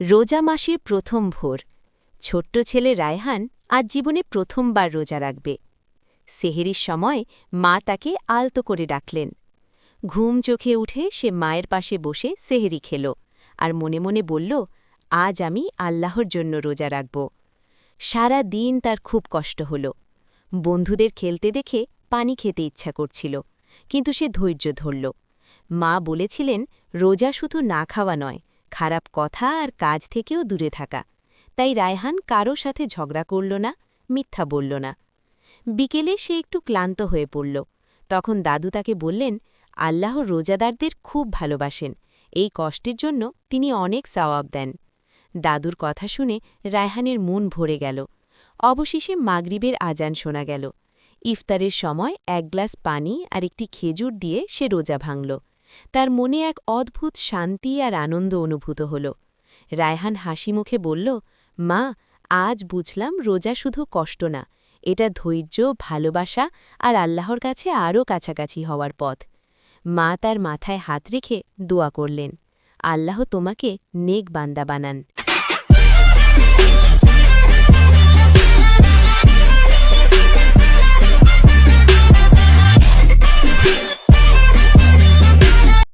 রোজা মাসের প্রথম ভোর। ছোট্ট ছেলে রায়হান আজ জীবনে প্রথমবার রোজা রাখবে। সেহেরির সময় মা তাকে আলতো করে ডাকলেন। ঘুম চোখে উঠে সে মায়ের পাশে বসে সেহেরি খেল আর মনে মনে বলল, আজ আমি আল্লাহর জন্য রোজা রাখব। সারা দিন তার খুব কষ্ট হল। বন্ধুদের খেলতে দেখে পানি খেতে ইচ্ছা করছিল, কিন্তু সে ধৈর্য ধরল। মা বলেছিলেন, রোজা শুধু না খাওয়া নয় খারাপ কথা আর কাজ থেকেও দূরে থাকা। তাই রায়হান কারও সাথে ঝগড়া করল না, মিথ্যা বলল না। বিকেলে সে একটু ক্লান্ত হয়ে পড়ল। তখন দাদু তাকে বললেন আল্লাহ রোজাদারদের খুব ভালোবাসেন। এই কষ্টের জন্য তিনি অনেক সওয়াব দেন। দাদুর কথা শুনে রায়হানের মন ভরে গেল। অবশেষে মাগরিবের আজান শোনা গেল। ইফতারের সময় এক গ্লাস পানি আর একটি খেজুর দিয়ে সে রোজা ভাঙল। তার মনে এক অদ্ভুত শান্তি আর আনন্দ অনুভূত হল। রায়হান হাসি মুখে বলল, মা, আজ বুঝলাম রোজা শুধু কষ্ট না, এটা ধৈর্য, ভালোবাসা আর আল্লাহর কাছে আরও কাছাকাছি হওয়ার পথ। মা তার মাথায় হাত রেখে দোয়া করলেন, আল্লাহ তোমাকে নেক বান্দা বানান।